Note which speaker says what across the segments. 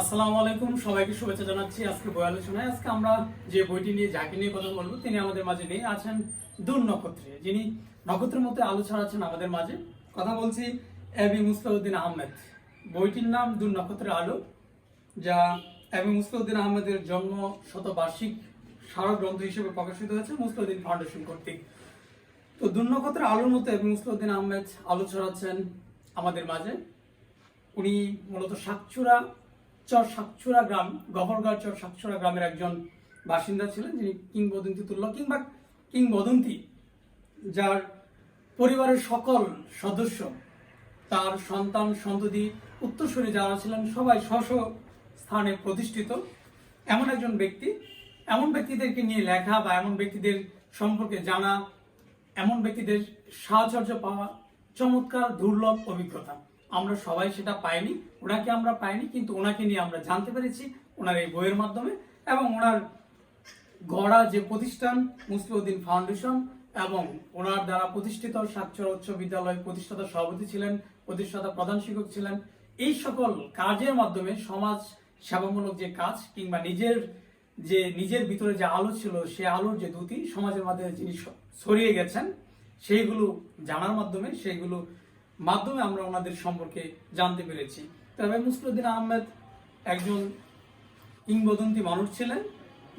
Speaker 1: আসসালামু আলাইকুম, সবাইকে শুভেচ্ছা জানাচ্ছি আজকে বই আলোচনায়। আজকে আমরা যে বইটি নিয়ে যাকে নিয়ে কথা বলব, তিনি আমাদের মাঝে নেই, আছেন দূর নক্ষত্রে যিনি নক্ষত্রের মধ্যে আলো ছড়াচ্ছেন আমাদের মাঝে। কথা বলছি এবি মুস্তাউদ্দিন আহমেদ। বইটির নাম দূর নক্ষত্রের আলো, যা এবি মুস্তাউদ্দিন আহমেদের জন্ম শতবার্ষিক স্মারক গ্রন্থ হিসেবে প্রকাশিত হয়েছে মুস্তাউদ্দিন ফাউন্ডেশন কর্তৃক। তো দুর্নক্ষত্রের আলোর মতো এবং মুস্তাউদ্দিন আহমেদ আলো ছড়াচ্ছেন আমাদের মাঝে। উনি মূলত সাতচুরা চর সাতচুরা গ্রাম গভরগাঁও চর সাতচুরা গ্রামের একজন বাসিন্দা ছিলেন, যিনি কিংবদন্তি তুল্য কিংবা কিংবদন্তি, যার পরিবারের সকল সদস্য, তার সন্তান সন্ততি উত্তরসূরি যারা ছিলেন, সবাই স্ব স্ব স্থানে প্রতিষ্ঠিত। এমন একজন ব্যক্তি, এমন ব্যক্তিদেরকে নিয়ে লেখা বা এমন ব্যক্তিদের সম্পর্কে জানা, এমন ব্যক্তিদের সাহচর্য পাওয়া চমৎকার, দুর্লভ অভিজ্ঞতা। আমরা সবাই সেটা পাইনি, ওনাকে আমরা পাইনি, কিন্তু ওনাকে নিয়ে আমরা জানতে পেরেছি ওনার এই বইয়ের মাধ্যমে এবং ওনার গড়া যে প্রতিষ্ঠান মুসলিউদ্দিন ফাউন্ডেশন এবং ওনার দ্বারা প্রতিষ্ঠিত সাতচর উচ্চ বিদ্যালয় প্রতিষ্ঠাতা সভাপতি ছিলেন, প্রতিষ্ঠাতা প্রধান শিক্ষক ছিলেন, এই সকল কাজের মাধ্যমে সমাজ সেবামূলক যে কাজ কিংবা নিজের যে নিজের ভিতরে যে আলো ছিল, সে আলোর যে দুটি সমাজের মাধ্যমে যিনি ছড়িয়ে গেছেন, সেইগুলো জানার মাধ্যমে, সেইগুলো মাধ্যমে আমরা ওনাদের সম্পর্কে জানতে পেরেছি। তবে মুসলিউদ্দিন আহমেদ একজন কিংবদন্তি মানুষ ছিলেন,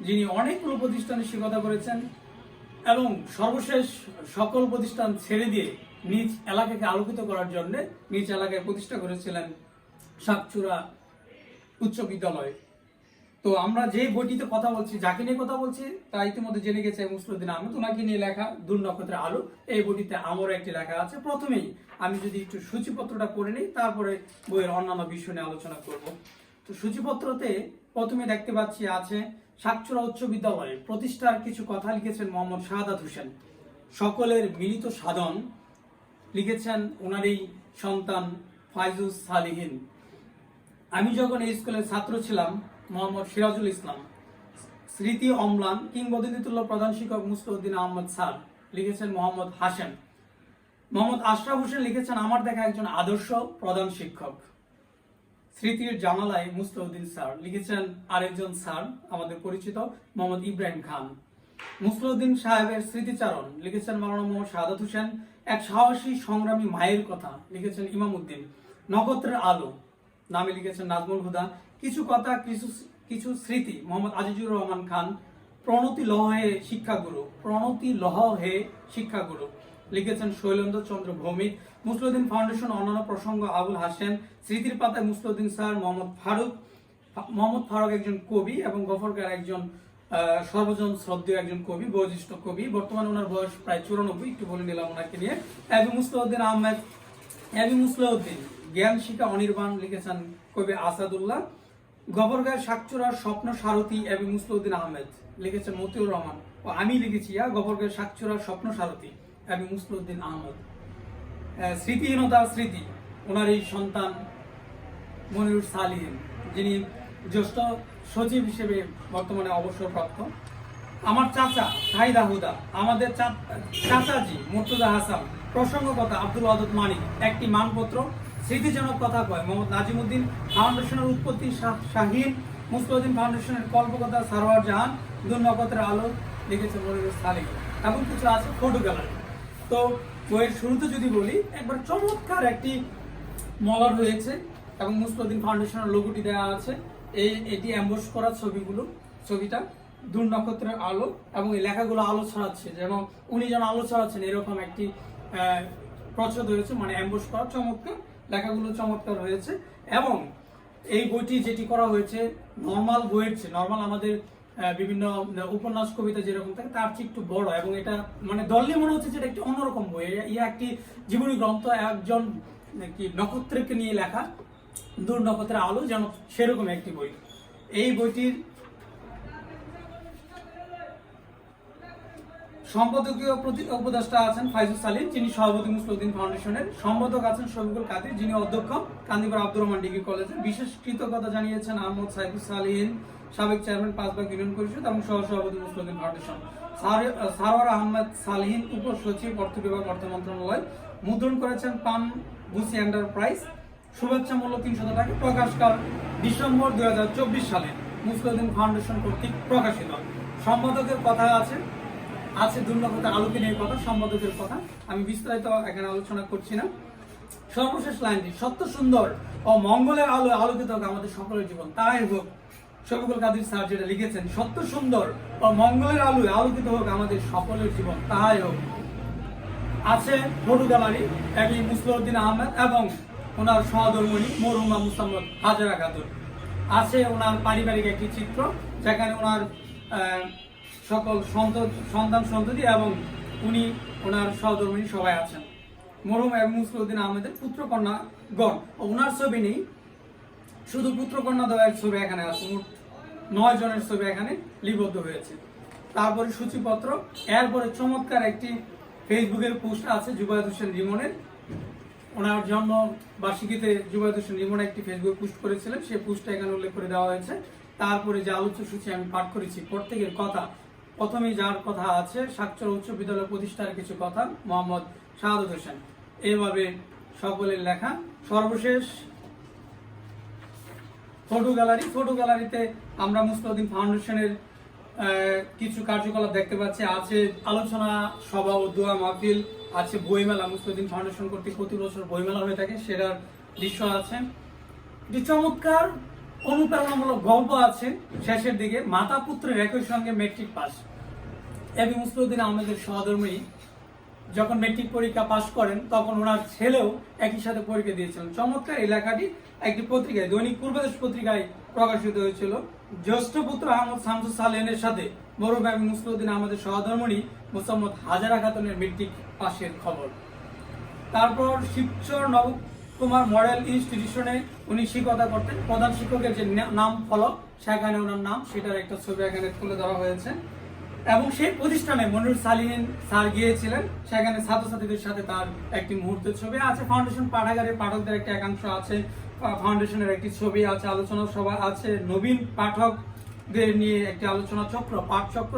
Speaker 1: যিনি অনেকগুলো প্রতিষ্ঠানে শিক্ষকতা করেছেন এবং সর্বশেষ সকল প্রতিষ্ঠান ছেড়ে দিয়ে নিজ এলাকাকে আলোকিত করার জন্য নিজ এলাকায় প্রতিষ্ঠা করেছিলেন সাতচুরা উচ্চ বিদ্যালয়। তো আমরা যে বইটিতে কথা বলছি, যাকে নিয়ে কথা বলছি, তা ইতিমধ্যে জেনে গেছে মুসলুদ্দিন আহমেদ ওনাকে নিয়ে লেখা দূর নক্ষত্রের আলো, এই বইটিতে আমারও একটি লেখা আছে। প্রথমেই আমি যদি একটু সূচিপত্রটা পড়ে নিই, তারপরে বইয়ের অন্যান্য বিষয় নিয়ে আলোচনা করব। তো সূচিপত্রতে প্রথমে দেখতে পাচ্ছি আছে সাতচুরা উচ্চ বিদ্যালয়ে প্রতিষ্ঠার কিছু কথা লিখেছেন মোহাম্মদ শাহাদাত হোসেন। সকলের মিলিত সাধন লিখেছেন ওনারই সন্তান ফাইজুস সালিহিন। আমি যখন এই স্কুলের ছাত্র ছিলাম মোহাম্মদ সিরাজুল ইসলাম। স্মৃতি অম্লান, কিংবদন্তিতুল্য প্রধান শিক্ষক মুস্তাউদ্দিন আহমদ স্যার, লিখেছেন মোহাম্মদ হাসেন মোহাম্মদ আশরাফ হোসেন লিখেছেন, আমার দেখা একজন আদর্শ প্রধান শিক্ষক। স্মৃতির জানালায় মুস্তাউদ্দিন স্যার, লিখেছেন আরেকজন স্যার, আমাদের পরিচিত মোহাম্মদ ইব্রাহিম খান। মুসলিউদ্দিন সাহেবের স্মৃতিচারণ, লিখেছেন মাওলানা মোহাম্মদ শাহাদাত হোসেন। এক সাহসী, সংগ্রামী মায়ের কথা, লিখেছেন ইমাম উদ্দিন নক্ষত্রের আলো, নামে লিখেছেন নাজমুল হুদা। কিছু কথা, কিছু কিছু স্মৃতি। মোহাম্মদ আজিজুর রহমান খান, প্রণতি লহ হে শিক্ষাগুরু, প্রণতি লহ হে শিক্ষাগুরু। লিখেছেন শৈলেন্দ্র চন্দ্র ভৌমিক। মুসলিউদ্দিন ফাউন্ডেশন অন্যান্য প্রসঙ্গ আবুল হাসেন স্মৃতির পাতায় মুসলিউদ্দিন স্যার মোহাম্মদ ফারুক। মোহাম্মদ ফারুক একজন কবি এবং গফরকার একজন সর্বজন শ্রদ্ধেয় একজন কবি, বয়োজ্যেষ্ঠ কবি। বর্তমানে ওনার বয়স প্রায় চুরানব্বই। একটু বলে নিলাম ওনাকে নিয়ে। A B Musliuddin Ahmed A B Musliuddin, জ্ঞান শিখা অনির্বাণ লিখেছেন কবি আসাদুল্লাহ। গবরগাঁয়ের সাকচুরার স্বপ্ন সারথী এবং মুসলিউদ্দিন আহমেদ লিখেছেন মতিউর রহমান। ও আমি লিখেছি ইয়া গবরগাঁয়ের সাকচুরার স্বপ্ন সারথী এবং মুসলিউদ্দিন আহমেদ। আহ, স্মৃতিহীনতার স্মৃতি ওনার এই সন্তান মনিরুর সালিম যিনি জ্যেষ্ঠ সচিব হিসেবে বর্তমানে অবসরপ্রাপ্ত। আমার চাচা শাহিদা হুদা আমাদের চাচাজি মুর্তজা হাসান প্রসঙ্গকতা আব্দুল আদত মানিক একটি মানপত্র স্মৃতিজনক কথা কয়। মোহাম্মদ নাজিমুদ্দিন ফাউন্ডেশনের উৎপত্তি শাহীন মুসলিউদ্দিন ফাউন্ডেশনের কল্পকতা সারোয়ার জাহান দুই নক্ষত্রের আলো লিখেছে সালিম এবং কিছু আছে ফটো গ্যালারি তো বইয়ের শুরুতে যদি বলি, একবার চমৎকার একটি মলার রয়েছে এবং মুসলিউদ্দিন ফাউন্ডেশনের লোগোটি দেওয়া আছে। এই, এটি অ্যাম্বোস করা ছবিগুলো, ছবিটা দূর নক্ষত্রের আলো এবং এই লেখাগুলো আলো ছড়াচ্ছে যেমন উনি যেন আলো ছড়াচ্ছেন, এরকম একটি প্রচ্ছদ হয়েছে মানে অ্যাম্বোস করা চমৎকার। লেখাগুলো চমৎকার হয়েছে এবং এই বইটি যেটি করা হয়েছে নর্মাল বইয়ের চেয়ে নর্মাল আমাদের বিভিন্ন উপন্যাস, কবিতা যেরকম থাকে, তার চেয়ে একটু বড় এবং এটা মানে দললে মনে হচ্ছে যে এটা একটি অন্যরকম বই। ইয়া একটি জীবনী গ্রন্থ, একজন কি নক্ষত্রকে নিয়ে লেখা দূর নক্ষত্রের আলো যেন সেরকম একটি বই। এই বইটির সম্পাদকীয় প্রতি উপদেষ্টা আছেন ফাইজুল সালিম, যিনি সভাপতি মুসলিউদ্দিন ফাউন্ডেশনের সম্পাদক আছেন শফিকুল কাদির, যিনি অধ্যক্ষ কান্দিপুর আব্দুর রহমান ডিগ্রি কলেজে। বিশেষ কৃতজ্ঞতা জানিয়েছেন আহমদ সাইফুল সালিহিন, সাবেক চেয়ারম্যান পাঁচবাগ ইউনিয়ন পরিষদ এবং সহ সভাপতি মুসলিউদ্দিন ফাউন্ডেশন। সার- সারোয়ার আহমেদ সালিহিন উপসচিব অর্থ বিভাগ অর্থ মন্ত্রণালয়, মুদ্রণ করেছেন পাম বুসি এন্টারপ্রাইজ। শুভেচ্ছামূলক তিনশত টাকা প্রকাশকার ডিসেম্বর দুই হাজার চব্বিশ সালে মুসলিম ফাউন্ডেশন কর্তৃক প্রকাশিত। সম্পাদকের কথা আছে আছে দুর্নকতা আলোকে নিয়ে কথা, সম্পাদকের কথা। আমি বিস্তারিত এখানে আলোচনা করছি না। সর্বশেষ লাইনটি, সত্য, সুন্দর ও মঙ্গলের আলো আলোকিত হোক আমাদের সকলের জীবন। তাই হোক, শফিকুল কাদির স্যার যেটা লিখেছেন, সত্য, সুন্দর ও মঙ্গলের আলোয় আলোকিত হোক আমাদের সকলের জীবন। তাই হোক। আছে photo gallery A B Musliuddin Ahmed এবং ওনার সহধর্মণী মরহুমা মুসাম্মদ হাজারা খাতুন আছে ওনার পারিবারিক একটি চিত্র, যেখানে ওনার সকল সন্ত- সন্তান সন্ততি এবং উনি ওনার সহধর্মণী সবাই আছেন। মরহুম এবং মুসলিউদ্দিন আহমেদের পুত্র কন্যা গণ। ওনার ছবি নেই, শুধু পুত্র কন্যা দয়ের ছবি এখানে আছে, মোট নয় জনের ছবি এখানে লিপিবদ্ধ হয়েছে। তারপরে সূচিপত্র, এরপরে চমৎকার একটি ফেসবুকের পোস্ট আছে জুবায়দ হোসেন রিমনের। ওনার জন্ম বার্ষিকীতে জুবায়দ হোসেন রিমন একটি ফেসবুক পোস্ট করেছিলেন সেই পোস্টটা এখানে উল্লেখ করে দেওয়া হয়েছে। তারপরে যে আলোচ্য সূচি আমি পাঠ করেছি, প্রত্যেকের কথা প্রথমেই যার কথা আছে সাতচর উচ্চ বিদ্যালয় প্রতিষ্ঠার কিছু কথা, মোহাম্মদ শাহাদুল হোসেন। এইভাবে সকলের লেখা সর্বশেষ ফটো গ্যালারি। ফটো গ্যালারিতে আমরা মুসলিউদ্দিন ফাউন্ডেশনের কিছু কার্যকলাপ দেখতে পাচ্ছি। আছে আলোচনা সভা ও দোয়া মাহফিল, আছে বইমেলা। মুসলিউদ্দিন ফাউন্ডেশন কর্তৃক প্রতি বছর বইমেলা হয়ে থাকে সেটার দৃশ্য আছে। একটি চমৎকার অনুপ্রেরণামূলক গল্প আছে শেষের দিকে। মাতা পুত্রের একই সঙ্গে মেট্রিক পাস এবি মুসলিউদ্দিন আহমেদের সহধর্মী যখন মেট্রিক পরীক্ষা পাশ করেন, তখন ওনার ছেলেও একই সাথে পরীক্ষা দিয়েছিলেন। চমৎকার এই লেখাটি একটি পত্রিকায়, দৈনিক পূর্বদেশ পত্রিকায় প্রকাশিত হয়েছিল। জ্যেষ্ঠ পুত্র আহমদ শামসুল সালেনের সাথে মরুভাবি মুসলিউদ্দিন আমাদের সহধর্মণী মোসাম্মদ হাজারা খাতুনের মেট্রিক পাশের খবর। তারপর শিবচর নবকুমার মডেল ইনস্টিটিউশনে উনি শিক্ষকতা করতেন। প্রধান শিক্ষকের যে নাম ফলক সেখানে ওনার নাম, সেটার একটা ছবি এখানে তুলে ধরা হয়েছে। এবং সেই প্রতিষ্ঠানে মনিরুল সালিন স্যার গিয়েছিলেন। সেখানে ছাত্রছাত্রীদের সাথে তার একটি মুহূর্তের ছবি আছে। ফাউন্ডেশন পাঠাগারের পাঠকদের একটি একাংশ আছে। ফাউন্ডেশনের একটি ছবি আছে, আলোচনা সভা আছে। নবীন পাঠকদের নিয়ে একটি আলোচনা চক্র পাঠ চক্র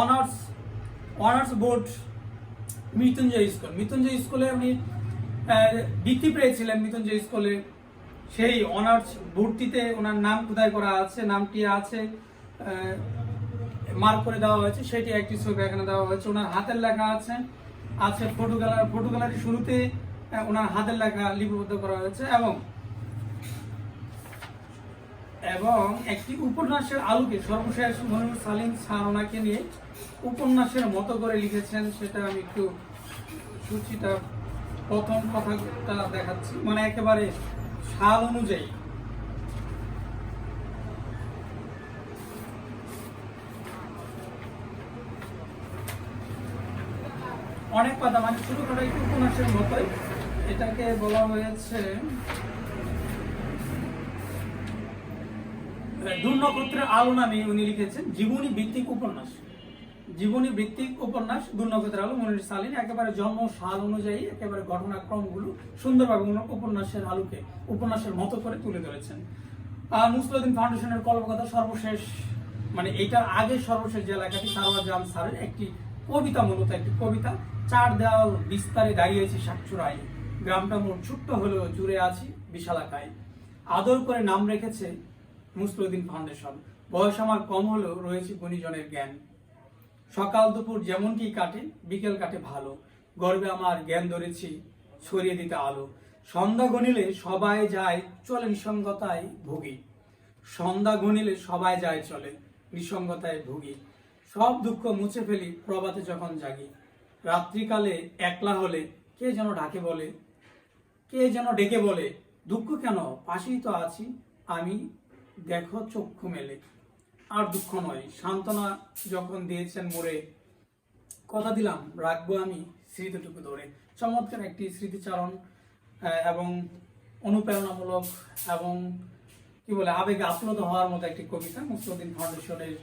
Speaker 1: honours honours board Mrityunjoy school. Mrityunjoy স্কুলে উনি বৃত্তি পেয়েছিলেন মৃত্যুঞ্জয় স্কুলে। সেই অনার্স ভর্তিতে ওনার নাম কোথায় করা আছে নামটি আছে মার্ক করে দেওয়া হয়েছে, সেটি একটি ছবি এখানে দেওয়া হয়েছে। ওনার হাতের লেখা আছে আছে ফটো গ্যালারি ফটো গ্যালারির শুরুতে ওনার হাতের লেখা লিপিবদ্ধ করা হয়েছে এবং এবং একটি উপন্যাসের আলোকে সর্বশেষ মনিরুল সালিম স্যার ওনাকে নিয়ে উপন্যাসের মতো করে লিখেছেন, সেটা আমি একটু সূচিটা প্রথম কথাটা দেখাচ্ছি। মানে একেবারে সাল অনুযায়ী। অনেক কথা মানে ছোটখাটো একটু উপন্যাসের মতোই। এটাকে বলা হয়েছে দুর্নক্ষত্রের আলো নামে উনি লিখেছেন, জীবনী ভিত্তিক উপন্যাস। জীবনী ভিত্তিক উপন্যাস দুর্নক্ষত্রের আলো, মনির সালিন, একেবারে জন্ম সাল অনুযায়ী একেবারে ঘটনাক্রমগুলো সুন্দরভাবে উপন্যাসের আলোকে, উপন্যাসের মতো করে তুলে ধরেছেন। আর মুসলিউদ্দিন ফাউন্ডেশনের কল্পকথা সর্বশেষ মানে এইটার আগে সর্বশেষ যে লেখাটি সারোয়ার জাম স্যারের একটি কবিতা, মূলত একটি কবিতা, চার দেওয়াল বিস্তারে দাঁড়িয়েছি সাতচুরাই গ্রামটা মোট ছোট্ট হলেও জুড়ে আছি বিশালাকায় আদর করে নাম রেখেছে মুসলিউদ্দিন ফাউন্ডেশন। বয়স আমার কম হলেও রয়েছে গুণীজনের জ্ঞান। সকাল দুপুর যেমনটি কাটে, বিকেল কাটে ভালো। গর্বে আমার জ্ঞান ধরেছি, ছড়িয়ে দিতে আলো। সন্ধ্যা গণিলে সবাই যায়, চলে নিঃসঙ্গতায় ভুগি। সন্ধ্যা গণিলে সবাই যায়, চলে নিঃসঙ্গতায় ভুগি। সব দুঃখ মুছে ফেলি প্রভাতে যখন জাগি। রাত্রিকালে একলা হলে কে যেন ডাকে বলে, কে যেন ডেকে বলে, দুঃখ কেন? পাশেই তো আছি। আমি, দেখো চক্ষু মেলে। আর দুঃখ নয়। সান্ত্বনা যখন দিয়েছেন মোরে, কথা দিলাম, রাখব আমি স্মৃতিটুকু ধরে। চমৎকার একটি স্মৃতিচারণ এবং অনুপ্রেরণামূলক এবং কি বলে, আবেগে আপ্লুত হওয়ার মতো একটি কবিতা মুসলিউদ্দিন ফাউন্ডেশনের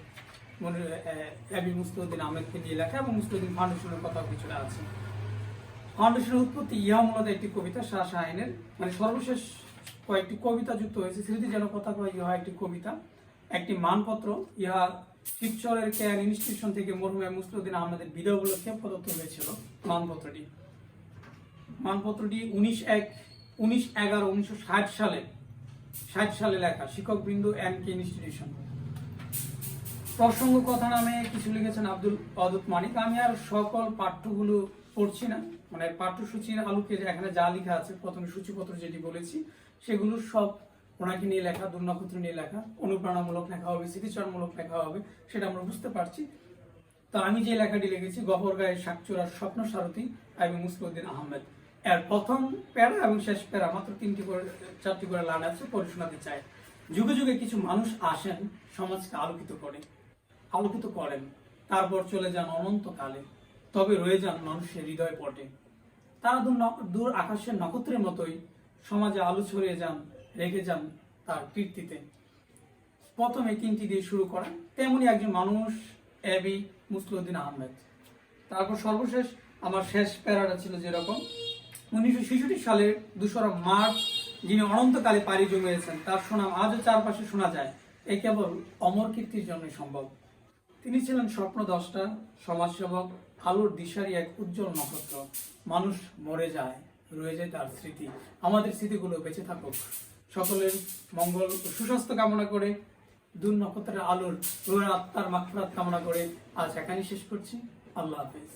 Speaker 1: এবি মুসলিউদ্দিন আহমেদকে নিয়ে লেখা, এবং মুসলিউদ্দিন ফাউন্ডেশনের কথাও কিছুটা আছে। ফাউন্ডেশনের উৎপত্তি, ইহা মূলত একটি কবিতা, শাহ শাহিনের। মানে সর্বশেষ কয়েকটি কবিতা যুক্ত হয়েছে। স্মৃতি যেন কথা কয় ইহা একটি কবিতা। একটি মানপত্র, ইহা শিবচরের কেয়ার ইনস্টিটিউশন থেকে মরহুমে মুসলিউদ্দিন আহমেদের বিদায় উপলক্ষে প্রদত্ত হয়েছিল মানপত্রটি। মানপত্রটি উনিশ এক, উনিশ এগারো উনিশশো ষাট সালে ষাট সালে লেখা শিক্ষক বিন্দু এম কে ইনস্টিটিউশন প্রসঙ্গ কথা নামে কিছু লিখেছেন আব্দুল অদুত মানিক। আমি আর সকল পাঠ্যগুলো পড়ছি না মানে পাঠ্যসূচির আলোকে এখানে যা লেখা আছে, প্রথমে সূচিপত্র যেটি বলেছি, সেগুলো সব ওনাকে নিয়ে লেখা দুর্নক্ষত্র নিয়ে লেখা, অনুপ্রেরণামূলক লেখা হবে, স্মৃতিচারমূলক লেখা হবে, সেটা আমরা বুঝতে পারছি। তো আমি যে লেখাটি লিখেছি গফরগাঁয়ের শাকচুরার স্বপ্ন সারথী এবং মুসলিউদ্দিন আহমেদ। এর প্রথম প্যারা এবং শেষ প্যারা মাত্র তিনটি করে, চারটি করে লাইন আছে, পড়ে শোনাতে চাই। যুগে যুগে কিছু মানুষ আসেন, সমাজকে আলোকিত করে, আলোকিত করেন। তারপর চলে যান অনন্তকালে, তবে রয়ে যান মানুষের হৃদয় পটে। তারা দূর আকাশের নক্ষত্রের মতোই সমাজে আলো ছড়িয়ে যান রেখে যান তার কীর্তিতে। প্রথমে তিনটি দিয়ে শুরু করা তেমনি একজন মানুষ, এবি মুসলিউদ্দিন আহমেদ। তারপর সর্বশেষ আমার শেষ প্যারাটা ছিল যেরকম। উনিশশো ছেষট্টি সালের দোসরা মার্চ, যিনি অনন্তকালে পাড়ি জমিয়েছেন, তার সুনাম আজও চারপাশে শোনা যায়। এ কেবল অমর কীর্তির জন্যই সম্ভব। তিনি ছিলেন স্বপ্ন দশটা সমাজসেবক আলোর দিশারি এক উজ্জ্বল নক্ষত্র। মানুষ মরে যায়, রয়ে যায় তার স্মৃতি। আমাদের স্মৃতিগুলো বেঁচে থাকুক। সকলের মঙ্গল সুস্বাস্থ্য কামনা করে দূর নক্ষত্রের আলোর রোহের আত্মার মাত্রাত কামনা করে আজ এখানেই শেষ করছি। আল্লাহ হাফেজ।